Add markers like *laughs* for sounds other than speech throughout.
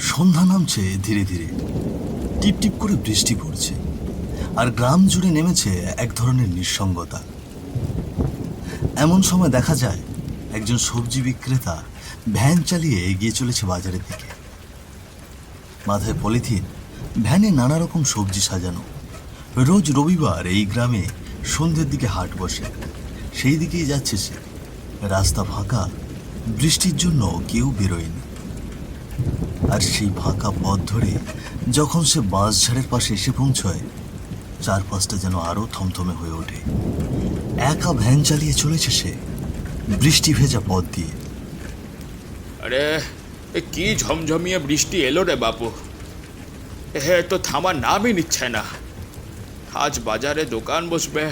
সন্ধ্যা নামছে ধীরে ধীরে। টিপ টিপ করে বৃষ্টি পড়ছে আর গ্রাম জুড়ে নেমেছে এক ধরনের নিঃসঙ্গতা। এমন সময় দেখা যায় একজন সবজি বিক্রেতা ভ্যান চালিয়ে এগিয়ে চলেছে বাজারের দিকে। মাথায় পলিথিন, ভ্যানে নানা রকম সবজি সাজানো। রোজ রবিবার এই গ্রামে সন্ধ্যের দিকে হাট বসে। সেই দিকেই যাচ্ছে সে। রাস্তা ফাঁকা, বৃষ্টির জন্য কেউ বেরোয়নি। আর সেই ফাঁকা পথ ধরে যখন সে বাঁশঝাড়ের পাশে এসে পৌঁছয়, চারপাশটা যেন আরও থমথমে হয়ে ওঠে। একা ভ্যান চালিয়ে চলেছে সে, বৃষ্টি ভেজা পথ দিয়ে। আরে কি ঝমঝমিয়ে বৃষ্টি এলো রে বাপু। হে তো থামার নামই নিচ্ছে না। আজ বাজারে দোকান বসবে,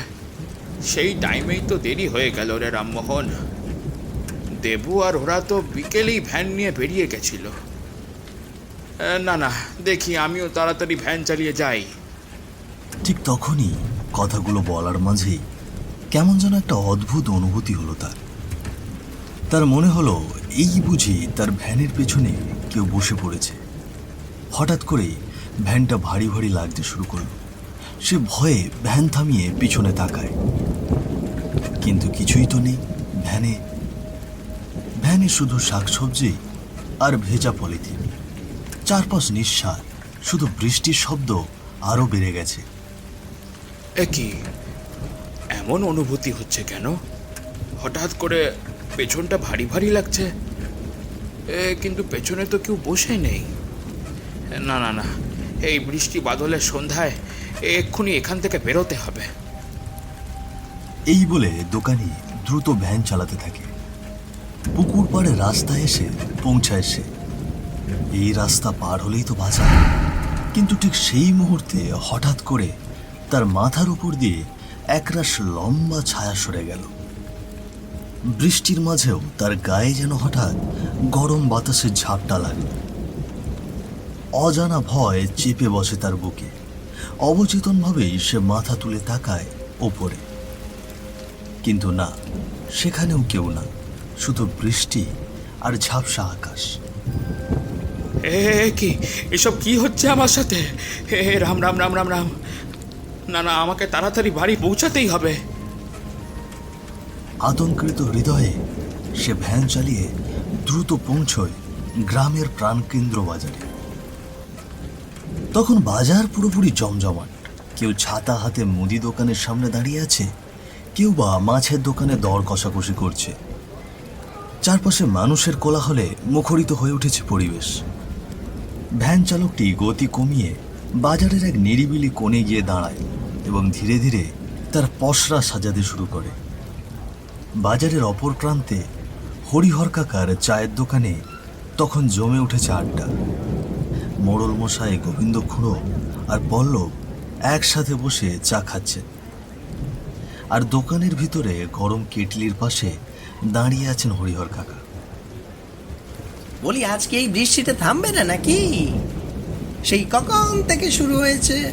সেই টাইমেই তো দেরি হয়ে গেল রে রামমোহন। দেবু আর ওরা তো বিকেলেই ভ্যান নিয়ে বেরিয়ে গেছিল। না না, দেখি, আমিও তাড়াতাড়ি ভ্যান চালিয়ে যাই। ঠিক তখনই কথাগুলো বলার মাঝেই কেমন যেন একটা অদ্ভুত অনুভূতি হলো তার। তার মনে হলো, এই বুঝি তার ভ্যানের পেছনে কেউ বসে পড়েছে। হঠাৎ করে ভ্যানটা ভারী ভারী লাগতে শুরু করল। সে ভয়ে ভ্যান থামিয়ে পিছনে তাকায়। কিন্তু কিছুই তো নেই ভ্যানে। ভ্যানে শুধু শাকসবজি আর ভেজা পলিথিন। চারপাশ নিঃশ্বাস শুধু বৃষ্টির শব্দ আরও বেড়ে গেছে। একই এমন অনুভূতি হচ্ছে কেন? হঠাৎ করে পেছনটা ভারী ভারী লাগছে। এ কিন্তু পেছনে তো কেউ বসে নেই। না না না এই বৃষ্টি বাদলের সন্ধ্যায় এক্ষুনি এখান থেকে বেরোতে হবে। এই বলে দোকানি দ্রুত ভ্যান চালাতে থাকে। পুকুর পাড়ে রাস্তায় এসে পৌঁছায় সে। এই রাস্তা পার হলেই তো বাঁচা। কিন্তু ঠিক সেই মুহূর্তে হঠাৎ করে তার মাথার উপর দিয়ে একরাশ লম্বা ছায়া সরে গেল। বৃষ্টির মাঝেও তার গায়ে যেন হঠাৎ গরম বাতাসের ঝাপটা লাগল অজানা ভয় চেপে বসে তার বুকে। অবচেতনভাবেই সে মাথা তুলে তাকায় ওপরে। কিন্তু না, সেখানেও কেউ না, শুধু বৃষ্টি আর ঝাপসা আকাশ। এ কি? এসব কি হচ্ছে আমার সাথে? হে রাম রাম রাম রাম রাম। না না, আমাকে তাড়াতাড়ি বাড়ি পৌঁছাতেই হবে। আতঙ্কিত হৃদয়ে সে ভ্যান চালিয়ে দ্রুত পৌঁছয় গ্রামের প্রাণকেন্দ্র বাজারে। তখন বাজার পুরোপুরি জমজমাট। কেউ ছাতা হাতে মুদি দোকানের সামনে দাঁড়িয়ে আছে, কেউ বা মাছের দোকানে দর কষাকষি করছে। চারপাশে মানুষের কোলাহলে মুখরিত হয়ে উঠেছে পরিবেশ। ভ্যান চালকটি গতি কমিয়ে বাজারের এক নিরিবিলি কোণে গিয়ে দাঁড়ায় এবং ধীরে ধীরে তার পসরা সাজাতে শুরু করে। বাজারের অপর প্রান্তে হরিহর কাকার চায়ের দোকানে তখন জমে উঠেছে আড্ডা। মোড়ল মশাই গোবিন্দ খুঁড়ো আর পল্লব একসাথে বসে চা খাচ্ছেন। আর দোকানের ভিতরে গরম কেটলির পাশে দাঁড়িয়ে আছেন হরিহর কাকা বলি, আজকে এই বৃষ্টিটা থামবে না নাকি? সেই কখন থেকে শুরু হয়েছে?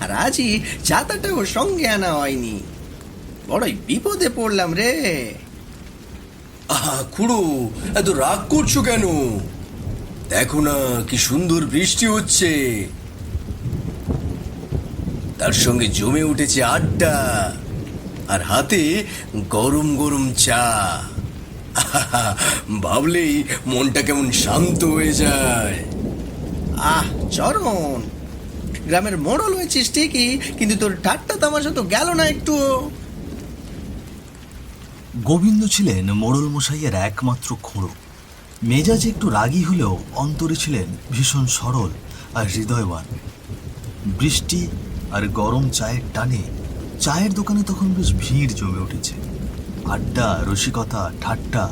আর আজই ছাতাটাও সঙ্গে আনা হয়নি। বড়ই বিপদে পড়লাম রে। আহা, খুড়ো, এত রাগ করছ কেন? দেখো না কি সুন্দর বৃষ্টি হচ্ছে। তার সঙ্গে জমে উঠেছে আড্ডা আর হাতে গরম গরম চা। *laughs* ভাবলেই মনটা কেমন শান্ত হয়ে যায়। আহ, চরণ, গ্রামের মোড়ল হয়েছিস ঠিকই, কিন্তু তোর ঠাট্টা তামাশা তো গেল না একটু। গোবিন্দ ছিলেন মোড়ল মশাইয়ের একমাত্র খুঁড়ো। মেজাজ একটু রাগী হলেও অন্তরে ছিলেন ভীষণ সরল আর হৃদয়বান। বৃষ্টি আর গরম চায়ের টানে, চায়ের দোকানে তখন বেশ ভিড় জমে উঠেছে। আড্ডা, রসিকতা, ঠাট্টা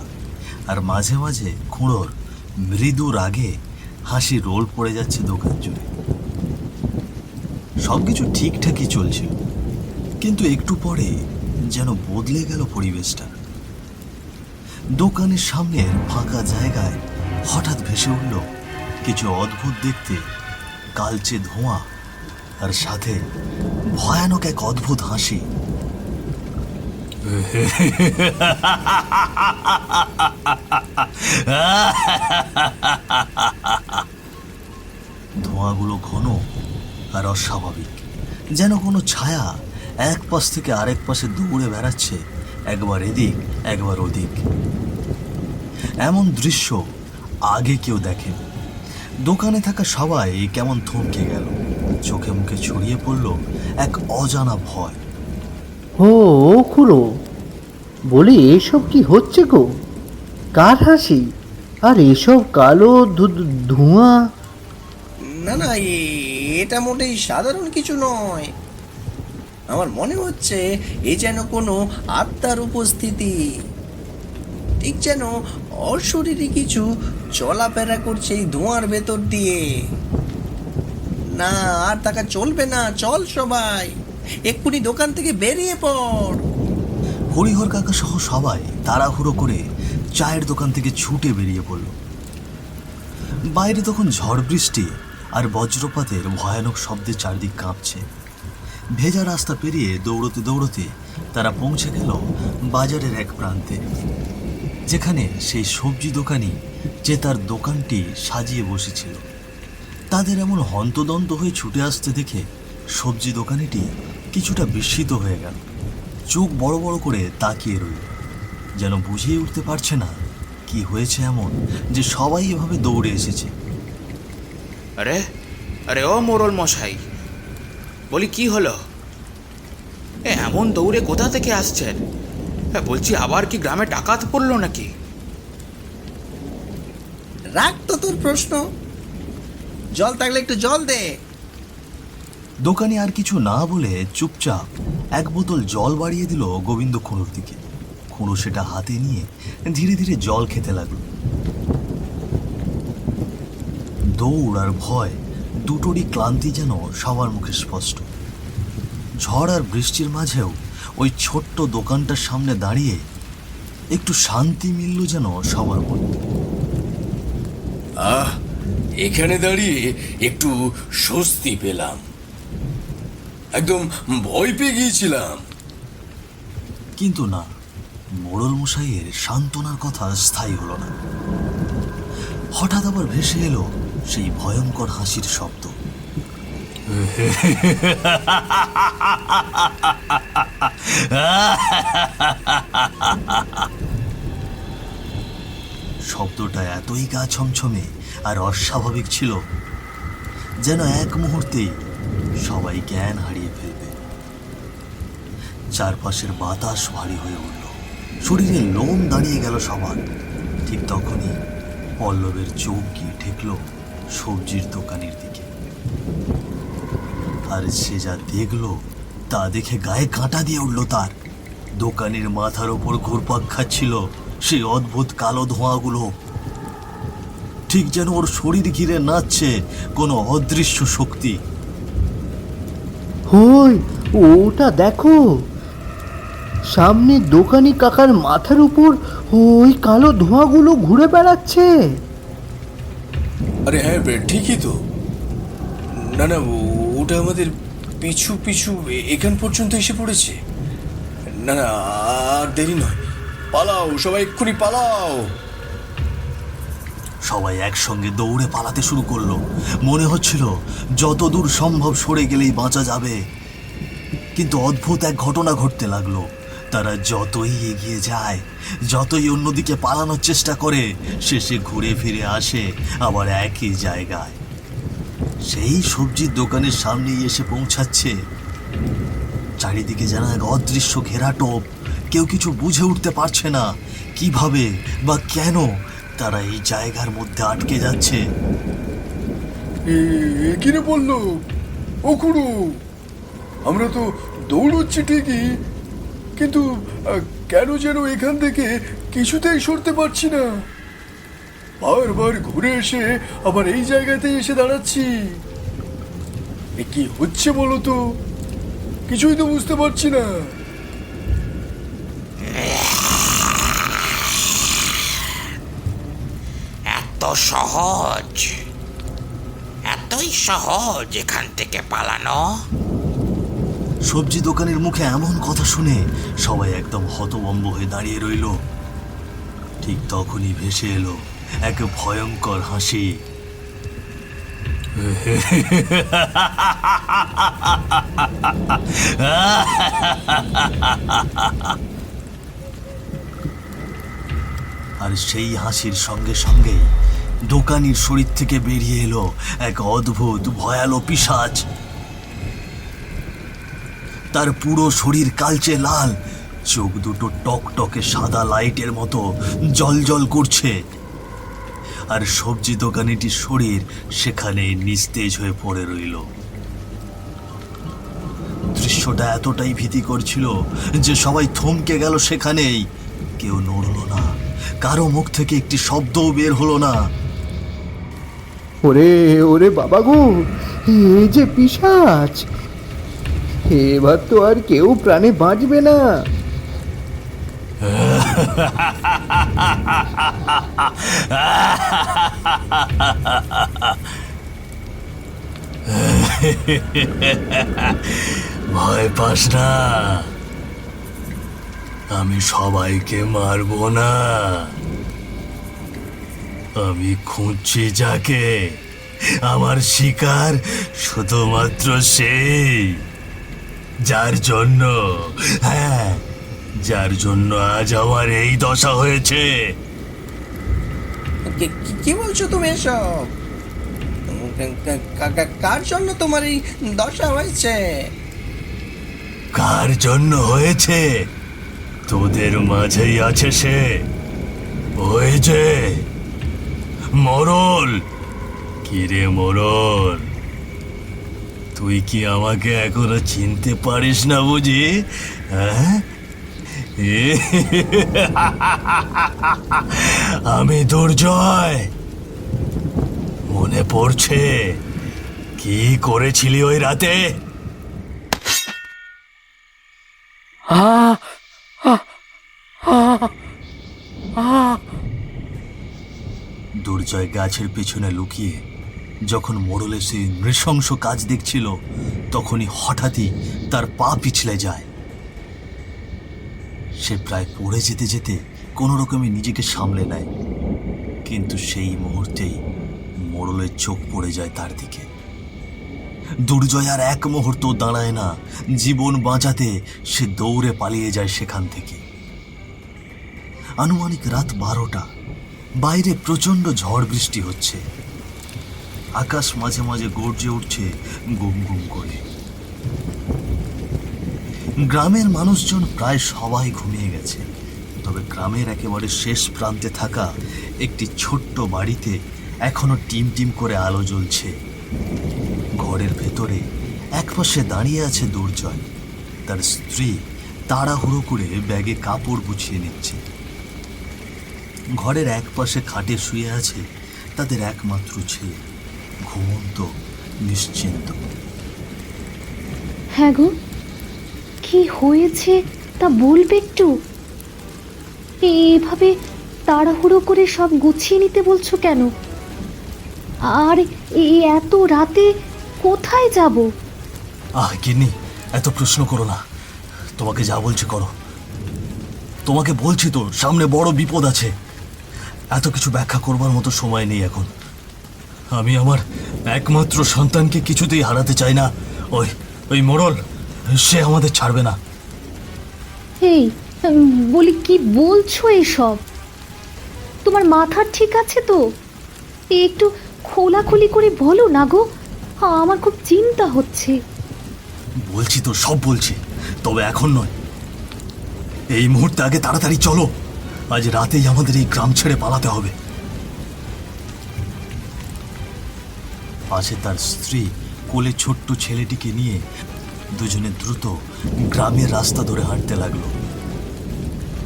আর মাঝে মাঝে খুঁড়োর মৃদু রাগে হাসি রোল পড়ে যাচ্ছে দোকান জুড়ে। সবকিছু ঠিকঠাকই চলছিল, কিন্তু একটু পরে যেন বদলে গেল পরিবেশটা। দোকানের সামনের ফাঁকা জায়গায় হঠাৎ ভেসে উঠল কিছু অদ্ভুত দেখতে, কালচে ধোঁয়া আর সাথে ভয়ানক এক অদ্ভুত হাসি। ধোঁয়াগুলো ঘন আর অস্বাভাবিক। যেন কোনো ছায়া এক পাশ থেকে আরেক পাশে দৌড়ে বেড়াচ্ছে, একবার এদিক, একবার ওদিক। এমন দৃশ্য আগে কেউ দেখেনি। দোকানে থাকা সবাই কেমন থমকে গেল। চোখে মুখে ছড়িয়ে পড়ল এক অজানা ভয়। ও ও খুড়ো, বলি এসব কি হচ্ছে গো? কার হাসি? আর এসব কালো ধোঁয়া? না না এটা মোটেই সাধারণ কিছু নয়। আমার মনে হচ্ছে এ যেন কোনো আত্মার উপস্থিতি। ঠিক যেন অশরীরী কিছু চলাফেরা করছে এই ধোঁয়ার ভেতর দিয়ে। না, আর টাকা চলবে না, চল সবাই। এক্ষুনি দোকান থেকে বেরিয়ে পড়। হরিহর কাকা সহ সবাই তাড়াহুড়ো করে চায়ের দোকান থেকে ছুটে বেরিয়ে পড়ল। বাইরে তখন ঝড় বৃষ্টি আর বজ্রপাতের ভয়ানক শব্দে চারদিক কাঁপছে। ভেজা রাস্তা পেরিয়ে দৌড়তে দৌড়তে তারা পৌঁছে গেল বাজারের এক প্রান্তে, যেখানে সেই সবজি দোকানি যে তার দোকানটি সাজিয়ে বসেছিল। তাদের এমন হন্তদন্ত হয়ে ছুটে আসতে দেখে সবজি দোকানিটি কিছুটা বিস্মিত হয়ে গেল। চোখ বড় বড় করে তাকিয়ে রইল। যেন বুঝিয়ে উঠতে পারছে না কি হয়েছে এমন যে সবাই এভাবে দৌড়ে এসেছে। আরে আরে ও মোরল মশাই বলি কি হলো? এ এমন দৌড়ে কোথা থেকে আসছেন? হ্যাঁ বলছি আবার কি গ্রামে ডাকাত পড়ল নাকি? রাখ তো তোর প্রশ্ন। জল থাকলে একটু জল দে। দোকানে আর কিছু না বলে চুপচাপ এক বোতল জল বাড়িয়ে দিল গোবিন্দ খুঁড়োর দিকে। খুঁড়ো সেটা হাতে নিয়ে ধীরে ধীরে জল খেতে লাগল। দৌড় আর ভয় দুটোরই ক্লান্তি যেন সবার মুখে স্পষ্ট। ঝড় আর বৃষ্টির মাঝেও ওই ছোট্ট দোকানটার সামনে দাঁড়িয়ে একটু শান্তি মিলল যেন সবার মনে। আহ, এখানে দাঁড়িয়ে একটু স্বস্তি পেলাম। একদম ভয় পেয়ে গিয়েছিলাম। কিন্তু না, মোড়ল মশাইয়ের সান্ত্বনার কথা স্থায়ী হলো না। হঠাৎ আবার ভেসে এলো সেই ভয়ঙ্কর হাসির শব্দ। শব্দটা এতই গা ছমছমে আর অস্বাভাবিক ছিল যেন এক মুহূর্তেই সবাই জ্ঞান হারিয়ে চারপাশের বাতাস ভারী হয়ে উঠল। শরীরে লোম দাঁড়িয়ে গেল সবার। ঠিক তখনই পল্লবের চোখ গিয়ে ঠেকল সবজির দোকানের দিকে। আর সে যা দেখল, তা দেখে গায়ে কাঁটা দিয়ে উঠল তার। দোকানের মাথার ওপর ঘুরপাক খাচ্ছিল সেই অদ্ভুত কালো ধোঁয়াগুলো। ঠিক যেন ওর শরীর ঘিরে নাচছে কোনো অদৃশ্য শক্তি। ওটা দেখো। সামনে দোকানি কাকার মাথার উপর ওই কালো ধোঁয়াগুলো ঘুরে বেড়াচ্ছে। আরে হ্যাঁ ঠিকই তো। না না ও- ওটা আমাদের পিছু পিছু এখান পর্যন্ত এসে পড়েছে। না না আর দেরি নয়। পালাও সবাই এক্ষুনি পালাও। সবাই একসঙ্গে দৌড়ে পালাতে শুরু করল। মনে হচ্ছিল যত দূর সম্ভব সরে গেলেই বাঁচা যাবে। কিন্তু অদ্ভুত এক ঘটনা ঘটতে লাগল। তারা যতই এগিয়ে যায়, যতই অন্যদিকে পালানোর চেষ্টা করে, শেষে ঘুরে ফিরে আসে আবার একই জায়গায়। সেই সবজির দোকানের সামনেই এসে পৌঁছাচ্ছে। চারিদিকে যেন এক অদৃশ্য ঘেরাটোপ কেউ কিছু বুঝে উঠতে পারছে না কীভাবে বা কেন তারা এই জায়গার মধ্যে আটকে যাচ্ছে। বলল? আমরা তো দৌড়চ্ছি ঠিকই কিন্তু কেন যেন এখান থেকে কিছুতেই সরতে পারছি না। বারবার ঘুরে এসে আবার এই জায়গাতে এসে দাঁড়াচ্ছি। এ কি হচ্ছে বলো তো? কিছুই তো বুঝতে পারছি না। এত সহজ, এতই সহজ এখান থেকে পালানো। সবজি দোকানের মুখে এমন কথা শুনে সবাই একদম হতবম্ব হয়ে দাঁড়িয়ে রইল। ঠিক তখনই ভেসে এলো এক ভয়ঙ্কর হাসি। আর সেই হাসির সঙ্গে সঙ্গেই দোকানির শরীর থেকে বেরিয়ে এলো এক অদ্ভুত, ভয়ালো পিশাচ। তার পুরো শরীর কালচে লাল। চোখ দুটো টকটকে সাদা লাইটের মতো জল করছে। আর সবজি দোকানিটির শরীর সেখানে নিস্তেজ হয়ে পড়ে রইল। দৃশ্যটা এতটাই ভীতি করছিল যে সবাই থমকে গেল সেখানেই। কেউ নড়ল না। কারও মুখ থেকে একটি শব্দও বের হলো না। ওরে ওরে বাবা গো এ যে পিসাচ এবার তো আর কেউ প্রাণে বাঁচবে না। ভয় পাস না। আমি সবাইকে মারবো না। আমি খুঁজছি যাকে। আমার শিকার শুধুমাত্র সেই। যার জন্য হ্যাঁ যার জন্য আজ আমার এই দশা হয়েছে। কি- বলছো তুমি এসব? কার জন্য তোমার এই দশা হয়েছে? কার জন্য হয়েছে? তোদের মাঝেই আছে সে। ওই যে মরল। কিরে মরল? তুই কি আমাকে এখনও চিনতে পারিস না বুঝি? হ্যাঁ? *laughs* আমি দুর্জয়। মনে পড়ছে কি করেছিলি ওই রাতে? দুর্জয় গাছের পিছনে লুকিয়ে যখন মোড়লে সেই নৃশংস কাজ দেখছিল, তখনই হঠাৎই তার পা পিছলে যায়। সে প্রায় পড়ে যেতে যেতে কোনো রকমে নিজেকে সামলে নেয়। কিন্তু সেই মুহূর্তেই মোড়লের চোখ পড়ে যায় তার দিকে। দুর্জয় আর এক মুহূর্ত দাঁড়ায় না, জীবন বাঁচাতে সে দৌড়ে পালিয়ে যায় সেখান থেকে। আনুমানিক রাত বারোটা, বাইরে প্রচণ্ড ঝড় বৃষ্টি হচ্ছে। আকাশ মাঝে মাঝে গর্জে উঠছে গুম গুম করে। গ্রামের মানুষজন প্রায় সবাই ঘুমিয়ে গেছে। তবে গ্রামের একেবারে শেষ প্রান্তে থাকা একটি ছোট্ট বাড়িতে এখনও টিম টিম করে আলো জ্বলছে। ঘরের ভেতরে একপাশে দাঁড়িয়ে আছে দুর্জয়। তার স্ত্রী তাড়াহুড়ো করে ব্যাগে কাপড় গুছিয়ে নিচ্ছে। ঘরের এক পাশে খাটে শুয়ে আছে তাদের একমাত্র ছেলে। ঘুমন্ত নিশ্চিন্ত। হ্যাঁ গো কি হয়েছে তা বলবে একটু? এভাবে তাড়াহুড়ো করে সব গুছিয়ে নিতে বলছো কেন? আর এই এত রাতে কোথায় যাব? আহ গিন্নি এত প্রশ্ন করো না। তোমাকে যা বলছি করো। তোমাকে বলছি তো সামনে বড় বিপদ আছে। এত কিছু ব্যাখ্যা করবার মতো সময় নেই এখন। আমি আমার একমাত্র সন্তানকে কিছুতেই হারাতে চাই না। ওই ওই মোড়ল সে আমাদের ছাড়বে না। এই বলি কি বলছো এসব? তোমার মাথা ঠিক আছে তো? একটু খোলাখুলি করে বলো না গো। আমার খুব চিন্তা হচ্ছে। বলছি তো সব বলছি তবে এখন নয়। এই মুহূর্তে আগে তাড়াতাড়ি চলো। আজ রাতেই আমাদের এই গ্রাম ছেড়ে পালাতে হবে। পাশে তার স্ত্রী, কোলে ছোট্ট ছেলেটিকে নিয়ে দুজনে দ্রুত গ্রামের রাস্তা ধরে হাঁটতে লাগল।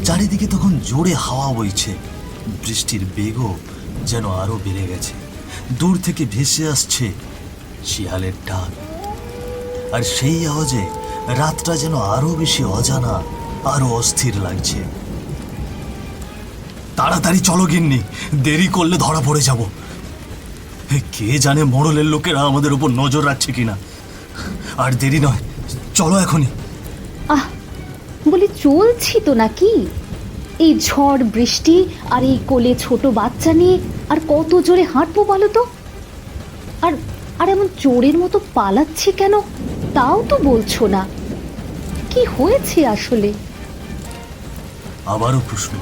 চারিদিকে তখন জোরে হাওয়া বইছে। বৃষ্টির বেগও যেন আরও বেড়ে গেছে। দূর থেকে ভেসে আসছে শিয়ালের ডাক। আর সেই আওয়াজে রাতটা যেন আরও বেশি অজানা, আরও অস্থির লাগছে। তাড়াতাড়ি চলো গিন্নি, দেরি করলে ধরা পড়ে যাব। কে জানে মোড়লের লোকেরা আমাদের উপর নজর রাখছে কিনা? আর দেরি নয় চলো এখনই। আহ বলি চলছি তো নাকি? এই ঝড় বৃষ্টি আর এই কোলে ছোট বাচ্চা নিয়ে আর কত জোরে হাঁটবো বলো তো? আর আর এমন চোরের মতো পালাচ্ছে কেন? তাও তো বলছো না। কি হয়েছে আসলে? আবারও প্রশ্ন।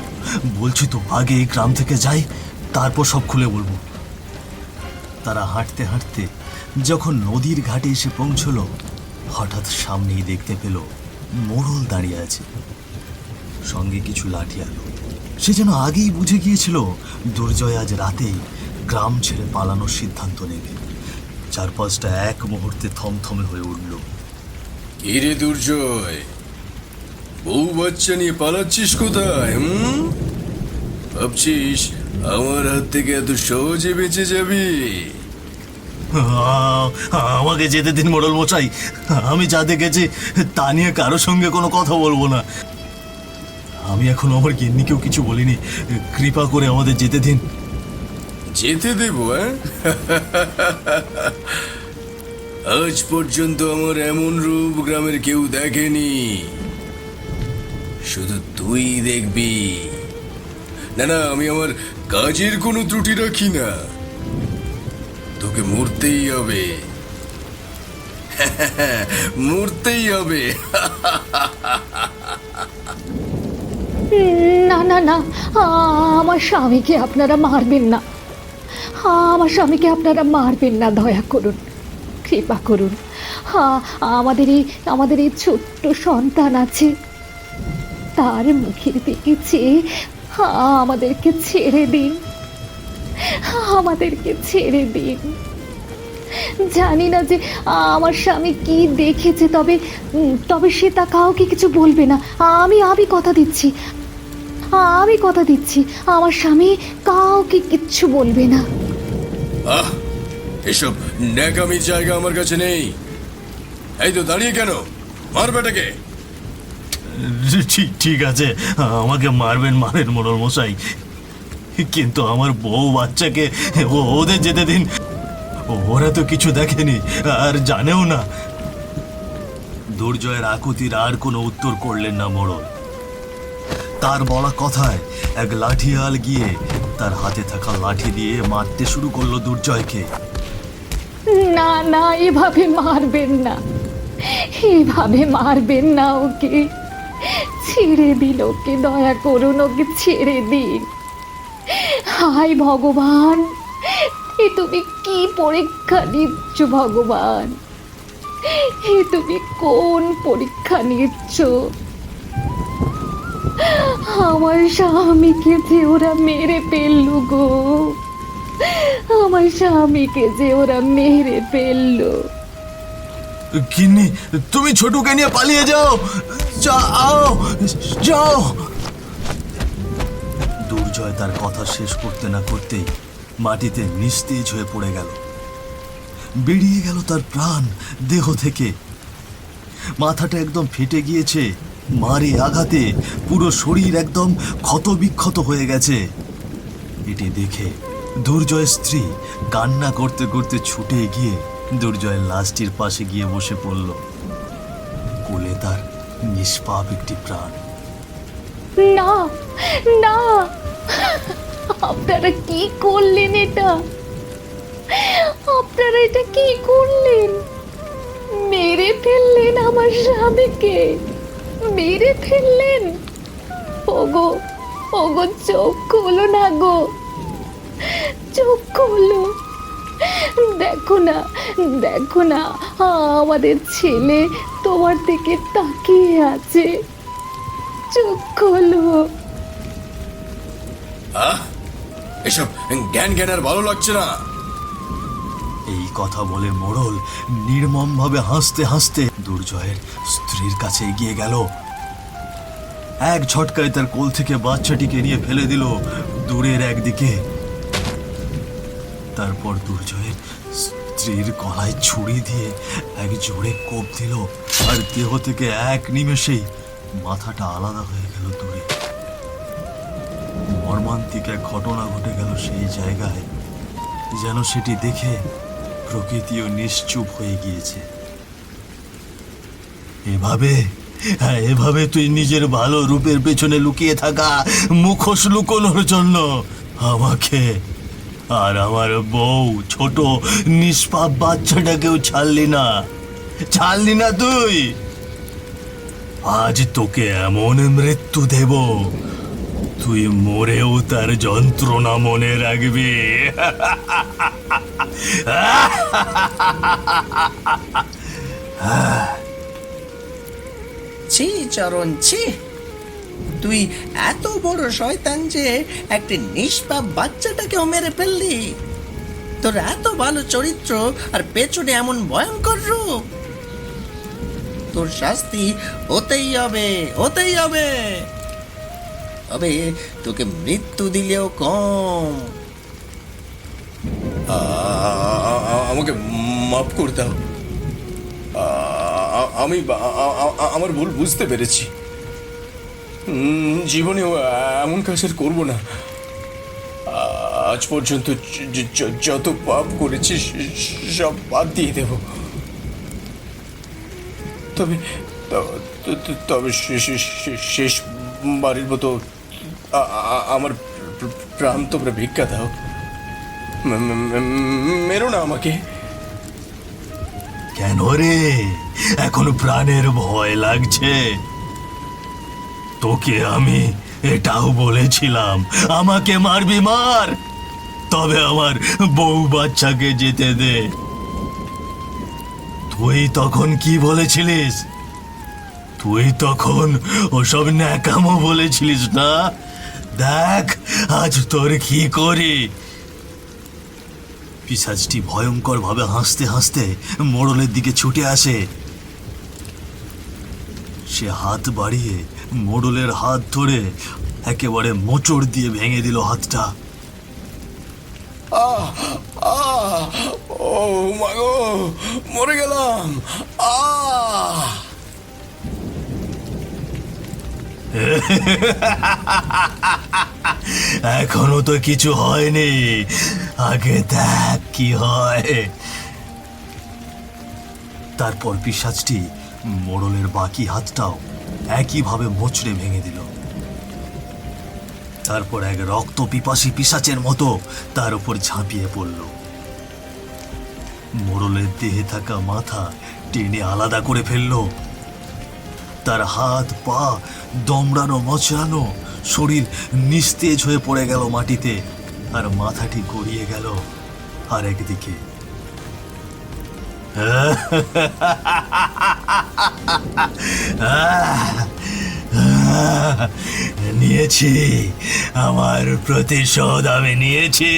বলছি তো আগে এই গ্রাম থেকে যাই তারপর সব খুলে বলব। তারা হাঁটতে হাঁটতে যখন নদীর ঘাটে এসে পৌঁছলো, হঠাৎ সামনেই দেখতে পেল মোড়ল দাঁড়িয়ে আছে। সঙ্গে কিছু লাঠি আলো সে যেন আগেই বুঝে গিয়েছিল, দুর্জয় আজ রাতেই গ্রাম ছেড়ে পালানোর সিদ্ধান্ত নেবে। চারপাশটা এক মুহূর্তে থমথমে হয়ে উঠল। কিরে দুর্জয়? বউ বাচ্চা নিয়ে পালাচ্ছিস কোথায় ভাবছিস আমার হাত থেকে এত সহজে বেঁচে যাবি? আমাকে যেতে দিন মোড়ল মশাই। আমি যা দেখেছি, তা নিয়ে কারোর সঙ্গে কোনো কথা বলব না। আমি এখন আমার গিন্নিকেও কিছু বলিনি। কৃপা করে আমাদের যেতে দিন। যেতে দেবো হ্যাঁ? আজ পর্যন্ত আমার এমন রূপ গ্রামের কেউ দেখেনি। শুধু তুই দেখবি। না না, আমি আমার কাজের কোনো ত্রুটি রাখি না। তোকে মরতেই হবে। *laughs* মরতেই হবে। না না না, আমার স্বামীকে আপনারা মারবেন না। আমার স্বামীকে আপনারা মারবেন না, দয়া করুন। কৃপা করুন। আমাদের এই আমাদের এই ছোট্ট সন্তান আছে। তার মুখের দিকে চেয়ে আমাদেরকে ছেড়ে দিন। আমাদেরকে ছেড়ে দিন। জানি না যে আমার স্বামী কি দেখেছে তবে তবে সে তা কাউকে কিছু বলবে না। আমি আমি কথা দিচ্ছি। আমি কথা দিচ্ছি। আমার স্বামী কাউকে কিচ্ছু বলবে না। আহ এসব ন্যাকামির জায়গা আমার কাছে নেই। এই তো দাঁড়িয়ে কেন? মার বেটাকে। ঠিক ঠিক আছে। আমাকে মারবেন মারেন মোড়ল মশাই কিন্তু আমার বউ বাচ্চাকে ওদের যেতে দিন। ওরা তো কিছু দেখেনি, আর জানেও না। দুর্জয়ের আকুতির আর কোনো উত্তর করলেন না মোড়ল। তার বলা কথায় এক লাঠিয়াল গিয়ে তার হাতে থাকা লাঠি দিয়ে মারতে শুরু করল দুর্জয়কে। না না, এভাবে মারবেন না। এভাবে মারবেন না ওকে। ছেড়ে দিল ওকে, দয়া করুন ওকে ছেড়ে দিন। হাই ভগবান! এ তুমি কি পরীক্ষা নিচ্ছ, ভগবান? এ তুমি কোন পরীক্ষা নিচ্ছ? আমার স্বামীকে যে ওরা মেরে ফেলল গো। আমার স্বামীকে যে ওরা মেরে ফেলল। কিন্নি তুমি ছোটুকে নিয়ে পালিয়ে যাও। যাও যাও। দুর্জয় তার কথা শেষ করতে না করতেই মাটিতে নিস্তেজ হয়ে পড়ে গেল। বেরিয়ে গেল তার প্রাণ দেহ থেকে। মাথাটা একদম ফেটে গিয়েছে, মারে আঘাতে পুরো শরীর একদম ক্ষতবিক্ষত হয়ে গেছে। এটি দেখে দুর্জয়ের স্ত্রী কান্না করতে করতে ছুটে গিয়ে দুর্জয়ের লাশটির পাশে গিয়ে বসে পড়ল। কোলে তার নিষ্পাপ একটি প্রাণ। না না। আপনারা কি করলেন এটা? আপনারা এটা কি করলেন? মেরে ফেললেন আমার স্বামীকে। মেরে ফেললেন। ওগো ওগো, চোখ খোলো না গো। চোখ খোলো। দেখো না দেখো না, আমাদের ছেলে তোমার দিকে তাকিয়ে আছে। চোখ খোলো। আহ? এসব জ্ঞান জ্ঞান আর ভালো লাগছে না। এই কথা বলে মোড়ল নির্মমভাবে হাসতে হাসতে দুর্জয়ের স্ত্রীর কাছে এগিয়ে গেল। এক ঝটকায় তার কোল থেকে বাচ্চাটিকে নিয়ে ফেলে দিল দূরের একদিকে। তারপর দুর্জয়ের স্ত্রীর গলায় ছুরি দিয়ে এক জোরে কোপ দিল, আর দেহ থেকে এক নিমেষেই মাথাটা আলাদা হয়ে গেল দূরে মর্মান্তিক এক ঘটনা ঘটে গেল সেই জায়গায়, যেন সেটি দেখে প্রকৃতিও নিশ্চুপ হয়ে গিয়েছে। এভাবে হ্যাঁ এভাবে তুই নিজের ভালো রূপের পেছনে লুকিয়ে থাকা মুখোশ লুকোনোর জন্য আমাকে আর আমার বউ, ছোট, নিষ্পাপ বাচ্চাটাকেও ছাড়লি না। ছাড়লি না তুই। আজ তোকে এমন মৃত্যু দেব তুই মরেও তার যন্ত্রণা মনে রাখবি। ছি, চরণ, ছি। তুই এত বড় শয়তান যে একটা নিষ্পাপ বাচ্চাটাকেও মেরে ফেললি। তোর এত ভালো চরিত্র আর পেছনে এমন ভয়ঙ্কর রূপ। তোর শাস্তি হতেই হবে হতেই হবে। তবে তোকে মৃত্যু দিলেও কম। আমাকে মাফ করে দাও। আমি আমার ভুল বুঝতে পেরেছি। উম, জীবনেও এমন কাজ আর করব না। আজ পর্যন্ত যত পাপ করেছি সব বাদ দিয়ে দেব। তবে তবে শেষ বাড়ির মতো আমার প্রাণ তোমরা ভিক্ষা দাও। মেরো না আমাকে। কেন রে? এখন প্রাণের ভয় লাগছে। তোকে আমি এটাও বলেছিলাম, আমাকে মারবি, মার। তবে আমার বউ বাচ্চাকে যেতে দে। তুই তখন কি বলেছিলিস? তুই তখন ওসব ন্যাকামো বলেছিলিস না? দেখ, আজ তোর কি করি? পিসাজটি ভয়ঙ্কর ভাবে হাসতে হাসতে মোড়লের দিকে ছুটে আসে। সে হাত বাড়িয়ে মোড়লের হাত ধরে একেবারে মোচড় দিয়ে ভেঙে দিল হাতটা। ও মরে গেলাম। আহ! এখনও তো কিছু হয়নি। আগে দেখ কি হয়। তারপর পিসাজটি মোড়লের বাকি হাতটাও একইভাবে মোচড়ে ভেঙে দিল। তারপর এক রক্ত পিপাসী পিসাচের মতো তার উপর ঝাঁপিয়ে পড়ল। মোড়লের দেহে থাকা মাথা টেনে আলাদা করে ফেলল। তার হাত, পা দমড়ানো, মচড়ানো, শরীর নিস্তেজ হয়ে পড়ে গেল মাটিতে আর মাথাটি গড়িয়ে গেল আর একদিকে নিয়েছি, আমার প্রতিশোধ আমি নিয়েছি।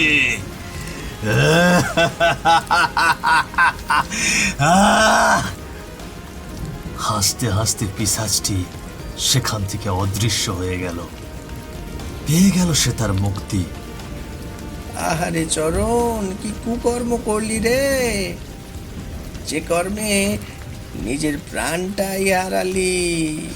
আহ হাসতে হাসতে পিসাজটি সেখান থেকে অদৃশ্য হয়ে গেল। পেয়ে গেল সে তার মুক্তি। আহারে চরণ, কি কুকর্ম করলি রে? যে কর্মে নিজের প্রাণটাই হারালি।